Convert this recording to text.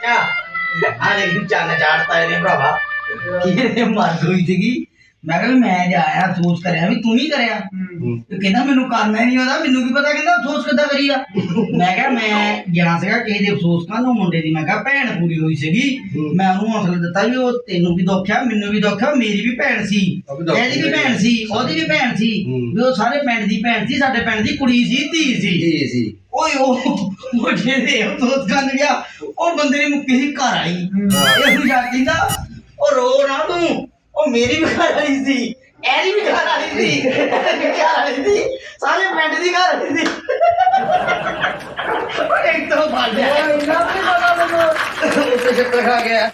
ਕਿਆ ਆ ਦੇਖ ਚੰਨ ਚਾੜਤਾ ਇਹਨੇ ਭਰਾਵਾ। ਕਿਹਨੇ ਮੈਂ ਕਿਹਾ ਵੀ ਮੈਂ ਜਾ ਆਇਆ ਅਫਸੋਸ ਕਰਿਆ ਵੀ ਤੂੰ ਵੀ ਕਰਿਆ। ਤੇ ਕਹਿੰਦਾ ਮੈਨੂੰ ਕਰਨਾ ਹੀ ਨਹੀਂ ਆਉਂਦਾ ਮੈਨੂੰ ਕੀ ਪਤਾ ਕਹਿੰਦਾ ਅਫਸੋਸ ਕਿੱਦਾਂ ਕਰੀਆ ਮੈਂ ਕਿਹਾ ਮੈਂ ਗਿਆ ਸੀਗਾ ਕਿਸੇ ਦੇ ਅਫਸੋਸ ਕਰਨ ਉਹ ਮੁੰਡੇ ਦੀ ਮੈਂ ਕਿਹਾ ਭੈਣ ਪੂਰੀ ਹੋਈ ਸੀਗੀ। ਮੈਂ ਉਹਨੂੰ ਹੌਸਲਾ ਦਿੱਤਾ ਵੀ ਉਹ ਤੈਨੂੰ ਵੀ ਦੁੱਖ ਆ ਮੈਨੂੰ ਵੀ ਦੁੱਖ ਆ ਮੇਰੀ ਵੀ ਭੈਣ ਸੀ। ਉਹ ਵੀ ਇਹਦੀ ਵੀ ਭੈਣ ਸੀ ਉਹਦੀ ਵੀ ਭੈਣ ਸੀ। ਹੂੰ। ਵੀ ਉਹ ਸਾਰੇ ਪਿੰਡ ਦੀ ਭੈਣ ਸੀ ਸਾਡੇ ਪਿੰਡ ਦੀ ਕੁੜੀ ਸੀ ਧੀ ਸੀ। ਜੀ ਸੀ। ਓਏ ਉਹ ਮੁੰਡੇ ਦੇ ਅਫਸੋਸ ਕਰਨ ਗਿਆ। ਉਹ ਬੰਦੇ ਨੇ ਮੁੱਕੀ ਸੀ ਘਰ ਆਈ ਇਹ ਜਾ ਕਹਿੰਦਾ ਉਹ ਰੋ ਨਾ ਤੂੰ। ਉਹ ਮੇਰੀ ਵੀ ਘਰ ਵਾਲੀ ਸੀ ਇਹਦੀ ਵੀ ਘਰ ਵਾਲੀ ਸੀ ਘਰ ਵਾਲੀ ਸੀ ਸਾਰੇ ਪਿੰਡ ਦੀ ਘਰ ਵਾਲੀ ਸੀ। ਉਹ ਇੱਕ ਤੋਂ ਫੜ ਲਿਆ। ਇੰਨਾ ਵੀ ਪਤਾ ਮੈਨੂੰ। ਉੱਤੇ ਚੱਕਰ ਖਾ ਗਿਆ।